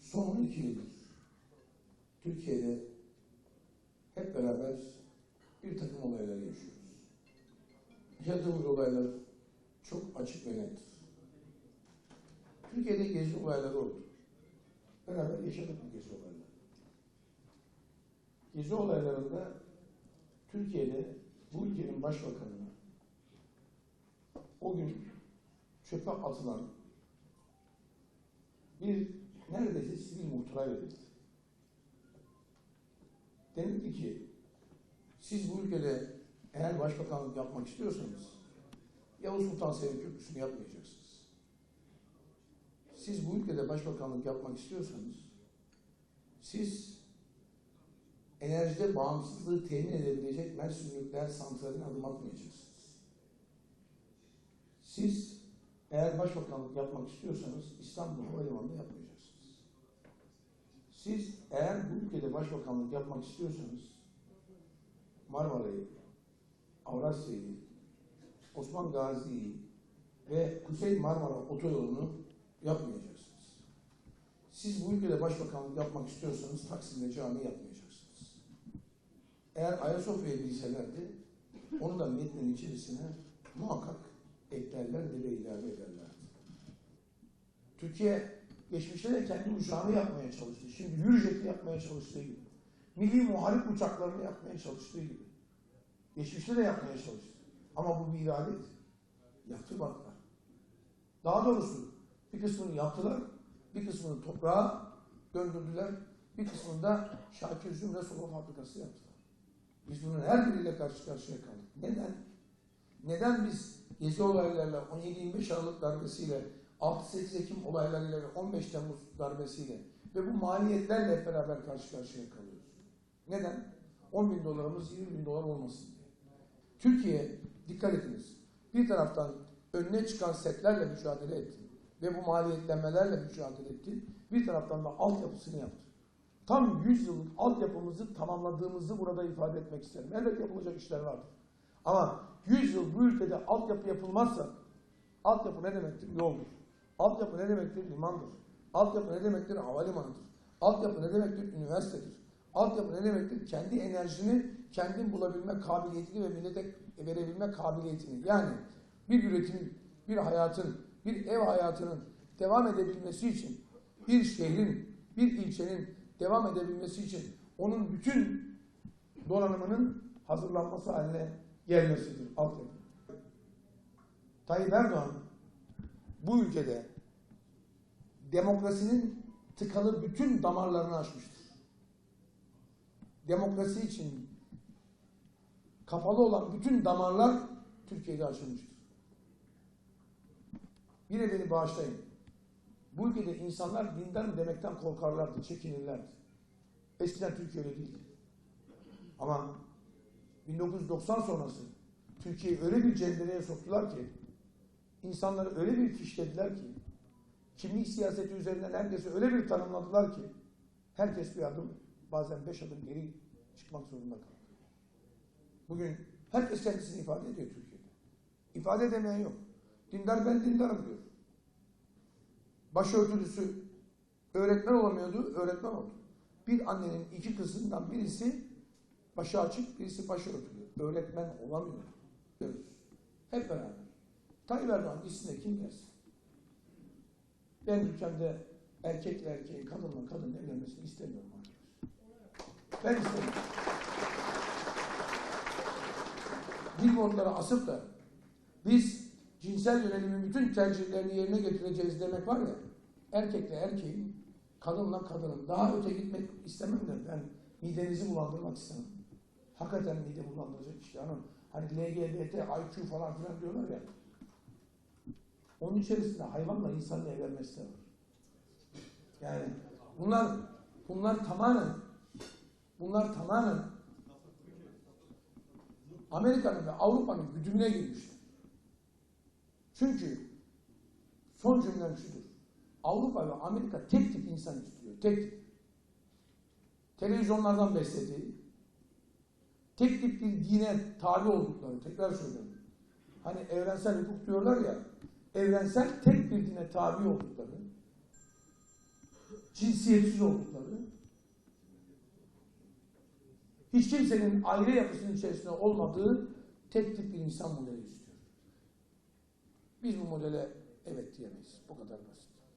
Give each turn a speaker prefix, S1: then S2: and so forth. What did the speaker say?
S1: Son 12 yıldır Türkiye'de hep beraber bir takım olaylar yaşıyoruz. Yaşadığımız olaylar çok açık ve nettir. Türkiye'de gezi olayları oldu. Beraber yaşadık bu gezi olayları. Gezi olaylarında Türkiye'de bu ülkenin başbakanına o gün çöpe atılan bir neredeyse sivil muhtıra verildi. Denildi ki siz bu ülkede eğer başbakanlık yapmak istiyorsanız Yavuz Sultan Selim Köprüsü'nü yapmayacaksınız. Siz bu ülkede başbakanlık yapmak istiyorsanız siz enerjide bağımsızlığı temin edebilecek Mersin Nükleer Santrali'ne adım atmayacaksınız. Siz eğer başbakanlık yapmak istiyorsanız İstanbul Havalimanı'nda yapmayacaksınız. Siz eğer bu ülkede başbakanlık yapmak istiyorsanız Marmara'yı, Avrasya'yı, Osman Gazi'yi ve Kuzey Marmara otoyolunu yapmayacaksınız. Siz bu ülkede başbakanlık yapmak istiyorsanız Taksim'de cami yapmayacaksınız. Eğer Ayasofya'yı bilselerdi onu da metnin içerisine muhakkak eklerlerdi ve ilave ederlerdi. Türkiye geçmişte de kendi uçağını yapmaya çalıştı. Şimdi Yürüjet'i yapmaya çalıştığı gibi. Milli muharip uçaklarını yapmaya çalıştığı gibi. Geçmişte de yapmaya çalıştı. Ama bu bir iradeydi. Yaptı baktılar. Daha doğrusu bir kısmını yaptılar, bir kısmını toprağa döndürdüler, bir kısmını da Şakir Zümre Solo Fabrikası yaptılar. Biz bunun her biriyle karşı karşıya kaldık. Neden? Neden biz gezi olaylarıyla 17-25 Aralık darbesiyle 6-8 Ekim olaylarıyla ve 15 Temmuz darbesiyle ve bu maliyetlerle beraber karşı karşıya kalıyoruz. Neden? 10 bin dolarımız 20 bin dolar olmasın diye. Türkiye, dikkat ediniz, bir taraftan önüne çıkan setlerle mücadele etti ve bu maliyetlenmelerle mücadele etti. Bir taraftan da altyapısını yaptı. Tam 100 yıllık altyapımızı tamamladığımızı burada ifade etmek isterim. Elbette yapılacak işler vardır. Ama 100 yıl bu ülkede altyapı yapılmazsa altyapı ne demektir? Yoldur. Altyapı ne demektir? Limandır. Altyapı ne demektir? Havalimanıdır. Altyapı ne demektir? Üniversitedir. Altyapı ne demektir? Kendi enerjini kendin bulabilme kabiliyetini ve millete verebilme kabiliyetini. Yani bir üretimin, bir hayatın, bir ev hayatının devam edebilmesi için bir şehrin, bir ilçenin devam edebilmesi için onun bütün donanımının hazırlanması haline gelmesidir altyapı. Tayyip Erdoğan bu ülkede demokrasinin tıkalı bütün damarlarını açmıştır. Demokrasi için kapalı olan bütün damarlar Türkiye'de açılmıştır. Yine beni bağışlayın. Bu ülkede insanlar dindarım demekten korkarlardı, çekinirlerdi. Eskiden Türkiye öyle değildi. Ama 1990 sonrası Türkiye'yi öyle bir cendereye soktular ki insanları öyle bir fişlediler ki kimlik siyaseti üzerinden herkese öyle bir tanımladılar ki herkes bir adım bazen beş adım geri çıkmak zorunda kaldı. Bugün herkes kendisini ifade ediyor Türkiye'de. İfade edemeyen yok. Dindar ben dindarım diyor. Başörtülüsü öğretmen olamıyordu, öğretmen oldu. Bir annenin iki kızından birisi başı açık, birisi başörtülü. Öğretmen olamıyor. Diyoruz. Hep beraber. Tayyip Erdoğan gitsin de kim gelsin? Ben ülkemde erkekle erkeğin, kadınla kadın evlenmesini istemiyorum arkadaşlar. Ben istemiyorum. Billboardlara asıp da biz cinsel yönelimin bütün tercihlerini yerine getireceğiz demek var ya, erkekle erkeğin, kadınla kadının, daha öte gitmek istemem de ben midenizi bulandırmak istemem. Hakikaten mide bulandıracak işte hanım. Hani LGBT, IQ falan filan diyorlar ya. Onun içerisinde hayvanla insanla evlenmesi de var. Yani bunlar bunlar tamamen bunlar tamamen Amerika'nın ve Avrupa'nın güdümüne girmişler. Çünkü son cümlem şudur. Avrupa ve Amerika tek tip insan istiyor. Tek tip. Televizyonlardan beslediği, tek tip bir dine tabi oldukları, tekrar söylüyorum. Hani evrensel hukuk diyorlar ya, evrensel tek bir dine tabi oldukları, cinsiyetsiz oldukları, hiç kimsenin aile yapısının içerisinde olmadığı tek tip bir insan modeli istiyor. Biz bu modele evet diyemeyiz. Bu kadar basit.